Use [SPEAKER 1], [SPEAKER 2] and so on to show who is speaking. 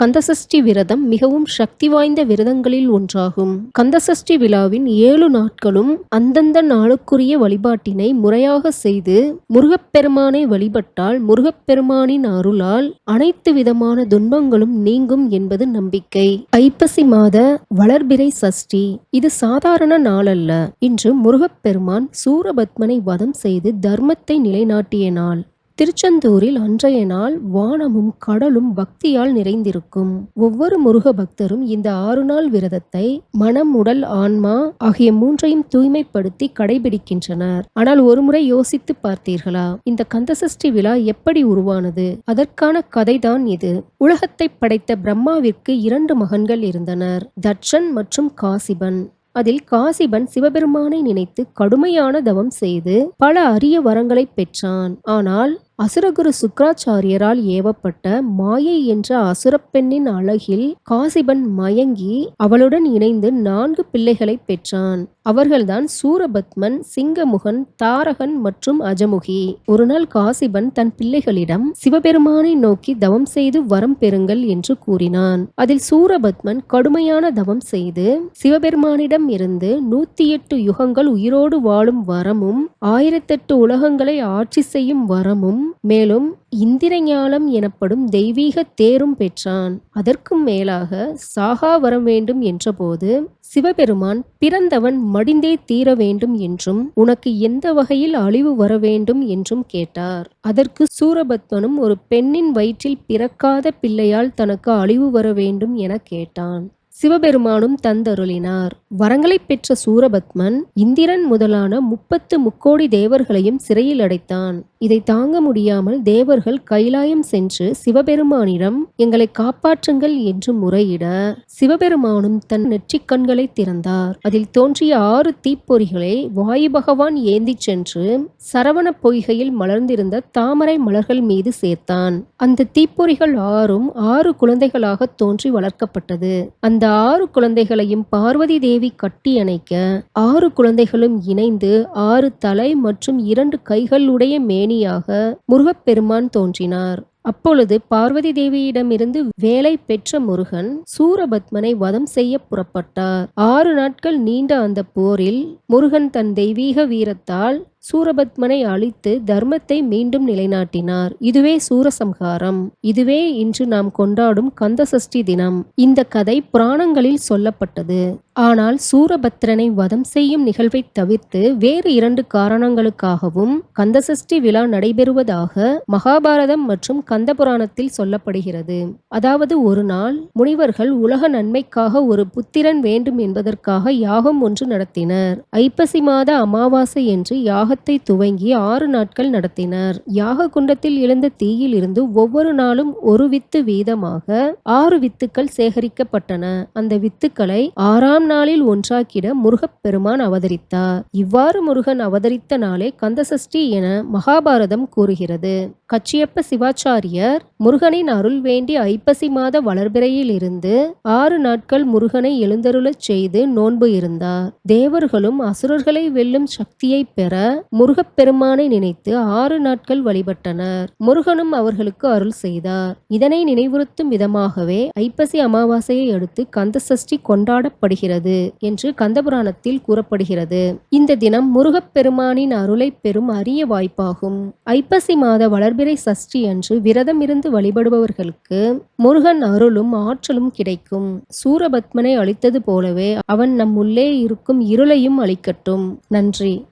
[SPEAKER 1] கந்தசஷ்டி விரதம் மிகவும் சக்தி வாய்ந்த விரதங்களில் ஒன்றாகும். கந்தசஷ்டி விழாவின் ஏழு நாட்களும் அந்தந்த நாளுக்குரிய வழிபாட்டினை முறையாக செய்து முருகப்பெருமானை வழிபட்டால் முருகப்பெருமானின் அருளால் அனைத்து விதமான துன்பங்களும் நீங்கும் என்பது நம்பிக்கை. ஐப்பசி மாத வளர்பிறை சஷ்டி. இது சாதாரண நாளல்ல. இன்று முருகப்பெருமான் சூரபத்மனை வதம் செய்து தர்மத்தை நிலைநாட்டிய நாள். திருச்செந்தூரில் அன்றைய நாள் வானமும் கடலும் பக்தியால் நிறைந்திருக்கும். ஒவ்வொரு முருக பக்தரும் இந்த ஆறு நாள் விரதத்தை மனம் உடல் ஆன்மா ஆகிய மூன்றையும் தூய்மைப்படுத்தி கடைபிடிக்கின்றனர். ஆனால் ஒருமுறை யோசித்து பார்த்தீர்களா? இந்த கந்தசஷ்டி விழா எப்படி உருவானது? அதற்கான கதைதான் இது. உலகத்தை படைத்த பிரம்மாவிற்கு இரண்டு மகன்கள் இருந்தனர். தட்சன் மற்றும் காசிபன். அதில் காசிபன் சிவபெருமானை நினைத்து கடுமையான தவம் செய்து பல அரிய வரங்களை பெற்றான். ஆனால் அசுரகுரு சுக்ராச்சாரியரால் ஏவப்பட்ட மாயை என்ற அசுரப்பெண்ணின் அழகில் காசிபன் மயங்கி அவளுடன் இணைந்து நான்கு பிள்ளைகளை பெற்றான். அவர்கள்தான் சூரபத்மன் சிங்கமுகன் தாரகன் மற்றும் அஜமுகி. ஒருநாள் காசிபன் தன் பிள்ளைகளிடம் சிவபெருமானை நோக்கி தவம் செய்து வரம் பெறுங்கள் என்று கூறினான். அதில் சூரபத்மன் கடுமையான தவம் செய்து சிவபெருமானிடம் இருந்து நூத்தி எட்டு யுகங்கள் உயிரோடு வாழும் வரமும் ஆயிரத்தெட்டு உலகங்களை ஆட்சி செய்யும் வரமும் மேலும் இந்திரஞாலம் எனப்படும் தெய்வீக தேரும் பெற்றான். அதற்கும் மேலாக சாகா வர வேண்டும் என்றபோது சிவபெருமான் பிறந்தவன் மடிந்தே தீர வேண்டும் என்றும் உனக்கு எந்த வகையில் அழிவு வர வேண்டும் என்றும் கேட்டார். அதற்கு சூரபத்மனும் ஒரு பெண்ணின் வயிற்றில் பிறக்காத பிள்ளையால் தனக்கு அழிவு வர வேண்டும் என கேட்டான். சிவபெருமானும் தந்தருளினார். வரங்களை பெற்ற சூரபத்மன் இந்திரன் முதலான முப்பத்து முக்கோடி தேவர்களையும் சிறையில் அடைத்தான். இதை தாங்க முடியாமல் தேவர்கள் கைலாயம் சென்று சிவபெருமானிடம் எங்களை காப்பாற்றுங்கள் என்று முறையிட சிவபெருமானும் தன் நெற்றிக் கண்களை திறந்தார். அதில் தோன்றிய ஆறு தீப்பொறிகளை வாயு பகவான் ஏந்திச் சென்று சரவண பொய்கையில் மலர்ந்திருந்த தாமரை மலர்கள் மீது சேர்த்தான். அந்த தீப்பொறிகள் ஆறும் ஆறு குழந்தைகளாக தோன்றி வளர்க்கப்பட்டது. அந்த ஆறு குழந்தைகளையும் பார்வதி தேவி கட்டி அணைக்க ஆறு குழந்தைகளும் இணைந்து ஆறு தலை மற்றும் இரண்டு கைகளுடைய மேனியாக முருகப்பெருமான் தோன்றினார். அப்பொழுது பார்வதி தேவியிடமிருந்து வேலை பெற்ற முருகன் சூரபத்மனை வதம் செய்ய புறப்பட்டார். ஆறு நாட்கள் நீண்ட அந்த போரில் முருகன் தன் தெய்வீக வீரத்தால் சூரபத்மனை அழித்து தர்மத்தை மீண்டும் நிலைநாட்டினார். இதுவே சூரசம்ஹாரம். இதுவே இன்று நாம் கொண்டாடும் கந்தசஷ்டி தினம். இந்த கதை புராணங்களில் சொல்லப்பட்டது. ஆனால் சூரபத்ரனை வதம் செய்யும் நிகழ்வை தவிர்த்து வேறு இரண்டு காரணங்களுக்காகவும் கந்தசஷ்டி விழா நடைபெறுவதாக மகாபாரதம் மற்றும் கந்த புராணத்தில் சொல்லப்படுகிறது. அதாவது ஒரு நாள் முனிவர்கள் உலக நன்மைக்காக ஒரு புத்திரன் வேண்டும் என்பதற்காக யாகம் ஒன்று நடத்தினர். ஐப்பசி மாத அமாவாசை என்று யாக யாகத்தை துவங்கி ஆறு நாட்கள் நடத்தினர். யாக குண்டத்தில் எழுந்த தீயில் இருந்து ஒவ்வொரு நாளும் ஒரு வித்து வீதமாக ஆறு வித்துக்கள் சேகரிக்கப்பட்டன. அந்த வித்துக்களை ஆறாம் நாளில் ஒன்றாக்கிட முருகப்பெருமான் அவதரித்தார். இவ்வாறு முருகன் அவதரித்த நாளே கந்தசஷ்டி என மகாபாரதம் கூறுகிறது. கச்சியப்ப சிவாச்சாரியர் முருகனின் அருள் வேண்டி ஐப்பசி மாத வளர்பிறையில் இருந்து ஆறு நாட்கள் முருகனை எழுந்தருளச் செய்து நோன்பு இருந்தார். தேவர்களும் அசுரர்களை வெல்லும் சக்தியை பெற முருகப்பெருமானை நினைத்து ஆறு நாட்கள் வழிபட்டனர். முருகனும் அவர்களுக்கு அருள் செய்தார். இதனை நினைவுறுத்தும் விதமாகவே ஐப்பசி அமாவாசையை அடுத்து கந்த சஷ்டி கொண்டாடப்படுகிறது என்று கந்தபுராணத்தில் கூறப்படுகிறது. இந்த தினம் முருகப்பெருமானின் அருளை பெறும் அரிய வாய்ப்பாகும். ஐப்பசி மாத வளர்பிறை சஷ்டி அன்று விரதம் இருந்து வழிபடுபவர்களுக்கு முருகன் அருளும் ஆற்றலும் கிடைக்கும். சூரபத்மனை அளித்தது போலவே அவன் நம் உள்ளே இருக்கும் இருளையும் அளிக்கட்டும். நன்றி.